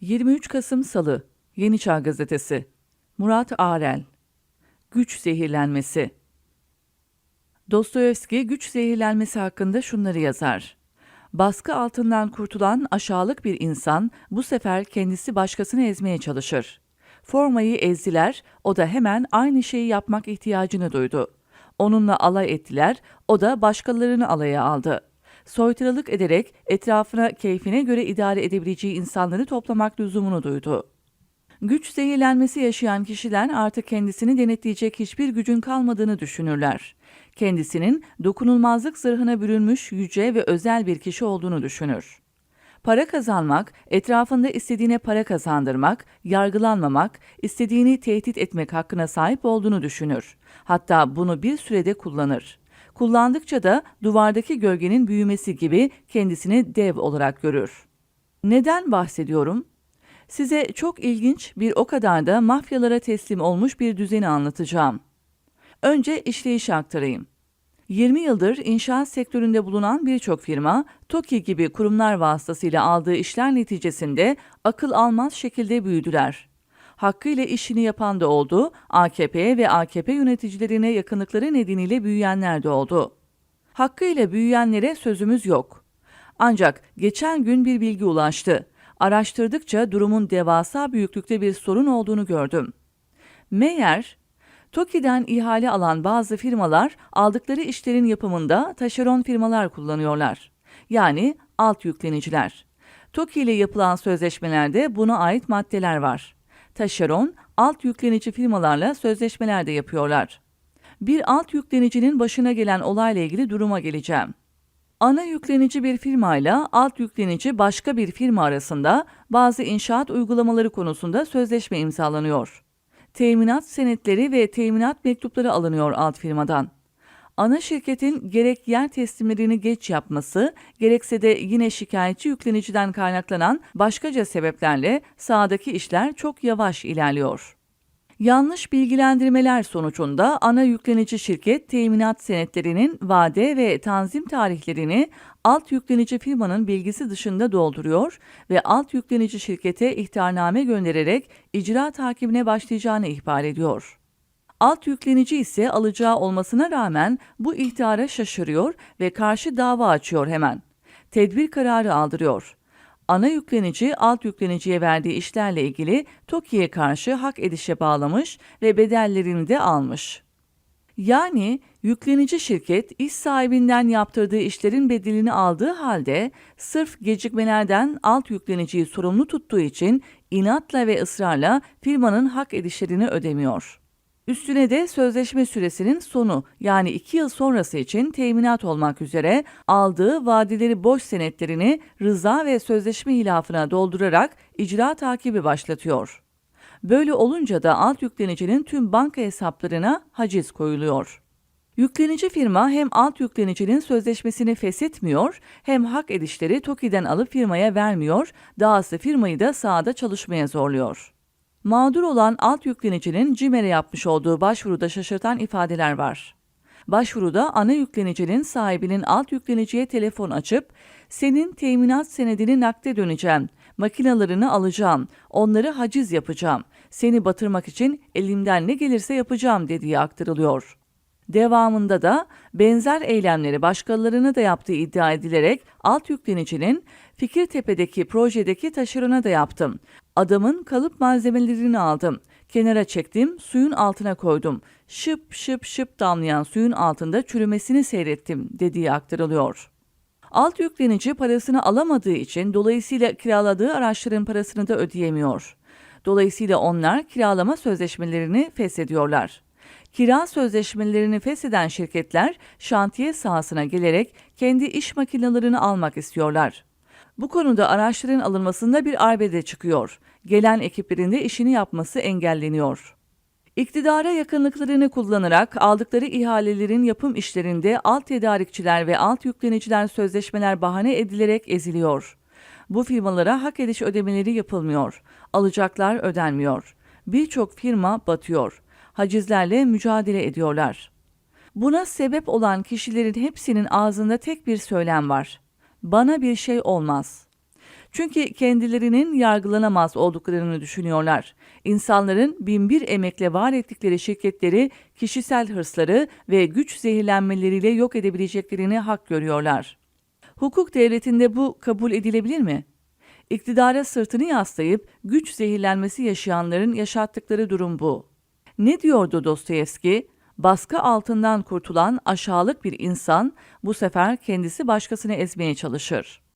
23 Kasım Salı Yeni Çağ Gazetesi Murat Arel Güç zehirlenmesi Dostoyevski güç zehirlenmesi hakkında şunları yazar. Baskı altından kurtulan aşağılık bir insan bu sefer kendisi başkasını ezmeye çalışır. Formayı ezdiler, o da hemen aynı şeyi yapmak ihtiyacını duydu. Onunla alay ettiler, o da başkalarını alaya aldı. Soytarılık ederek etrafına keyfine göre idare edebileceği insanları toplamak lüzumunu duydu. Güç zehirlenmesi yaşayan kişiler artık kendisini denetleyecek hiçbir gücün kalmadığını düşünürler. Kendisinin dokunulmazlık zırhına bürünmüş yüce ve özel bir kişi olduğunu düşünür. Para kazanmak, etrafında istediğine para kazandırmak, yargılanmamak, istediğini tehdit etmek hakkına sahip olduğunu düşünür. Hatta bunu bir sürede kullanır. Kullandıkça da duvardaki gölgenin büyümesi gibi kendisini dev olarak görür. Neden bahsediyorum? Size çok ilginç bir o kadar da mafyalara teslim olmuş bir düzeni anlatacağım. Önce işleyişi aktarayım. 20 yıldır inşaat sektöründe bulunan birçok firma, TOKİ gibi kurumlar vasıtasıyla aldığı işler neticesinde akıl almaz şekilde büyüdüler. Hakkıyla işini yapan da oldu, AKP ve AKP yöneticilerine yakınlıkları nedeniyle büyüyenler de oldu. Hakkıyla büyüyenlere sözümüz yok. Ancak geçen gün bir bilgi ulaştı. Araştırdıkça durumun devasa büyüklükte bir sorun olduğunu gördüm. Meğer TOKİ'den ihale alan bazı firmalar aldıkları işlerin yapımında taşeron firmalar kullanıyorlar. Yani alt yükleniciler. TOKİ ile yapılan sözleşmelerde buna ait maddeler var. Taşeron, alt yüklenici firmalarla sözleşmeler de yapıyorlar. Bir alt yüklenicinin başına gelen olayla ilgili duruma geleceğim. Ana yüklenici bir firmayla alt yüklenici başka bir firma arasında bazı inşaat uygulamaları konusunda sözleşme imzalanıyor. Teminat senetleri ve teminat mektupları alınıyor alt firmadan. Ana şirketin gerek yer teslimlerini geç yapması, gerekse de yine şikayetçi yükleniciden kaynaklanan başkaca sebeplerle sahadaki işler çok yavaş ilerliyor. Yanlış bilgilendirmeler sonucunda ana yüklenici şirket teminat senetlerinin vade ve tanzim tarihlerini alt yüklenici firmanın bilgisi dışında dolduruyor ve alt yüklenici şirkete ihtarname göndererek icra takibine başlayacağını ihbar ediyor. Alt yüklenici ise alacağı olmasına rağmen bu ihtara şaşırıyor ve karşı dava açıyor hemen. Tedbir kararı aldırıyor ana yüklenici alt yükleniciye verdiği işlerle ilgili TOKİ'ye karşı hak edişe bağlamış ve bedellerini de almış. Yani yüklenici şirket iş sahibinden yaptırdığı işlerin bedelini aldığı halde sırf gecikmelerden alt yükleniciyi sorumlu tuttuğu için inatla ve ısrarla firmanın hak edişlerini ödemiyor. Üstüne de sözleşme süresinin sonu yani 2 yıl sonrası için teminat olmak üzere aldığı vadileri boş senetlerini rıza ve sözleşme hilafına doldurarak icra takibi başlatıyor. Böyle olunca da alt yüklenicinin tüm banka hesaplarına haciz koyuluyor. Yüklenici firma hem alt yüklenicinin sözleşmesini feshetmiyor hem hak edişleri TOKİ'den alıp firmaya vermiyor, dahası firmayı da sahada çalışmaya zorluyor. Mağdur olan alt yüklenicinin CİMER'e yapmış olduğu başvuruda şaşırtan ifadeler var. Başvuruda ana yüklenicinin sahibinin alt yükleniciye telefon açıp senin teminat senedini nakde döneceğim, makinalarını alacağım, onları haciz yapacağım, seni batırmak için elimden ne gelirse yapacağım dediği aktarılıyor. Devamında da benzer eylemleri başkalarına da yaptığı iddia edilerek alt yüklenicinin Fikirtepe'deki projedeki taşerona da yaptım. Adamın kalıp malzemelerini aldım. Kenara çektim, suyun altına koydum. Şıp şıp şıp damlayan suyun altında çürümesini seyrettim dediği aktarılıyor. Alt yüklenici parasını alamadığı için dolayısıyla kiraladığı araçların parasını da ödeyemiyor. Dolayısıyla onlar kiralama sözleşmelerini feshediyorlar. Kira sözleşmelerini fesheden şirketler şantiye sahasına gelerek kendi iş makinelerini almak istiyorlar. Bu konuda araçların alınmasında bir arbede çıkıyor. Gelen ekiplerin de işini yapması engelleniyor. İktidara yakınlıklarını kullanarak aldıkları ihalelerin yapım işlerinde alt tedarikçiler ve alt yükleniciler sözleşmeler bahane edilerek eziliyor. Bu firmalara hak ediş ödemeleri yapılmıyor. Alacaklar ödenmiyor. Birçok firma batıyor. Hacizlerle mücadele ediyorlar. Buna sebep olan kişilerin hepsinin ağzında tek bir söylem var bana bir şey olmaz. Çünkü kendilerinin yargılanamaz olduklarını düşünüyorlar. İnsanların binbir emekle var ettikleri şirketleri kişisel hırsları ve güç zehirlenmeleriyle yok edebileceklerini hak görüyorlar. Hukuk devletinde bu kabul edilebilir mi? İktidara sırtını yaslayıp güç zehirlenmesi yaşayanların yaşattıkları durum bu. Ne diyordu Dostoyevski? Baskı altından kurtulan aşağılık bir insan bu sefer kendisi başkasını ezmeye çalışır.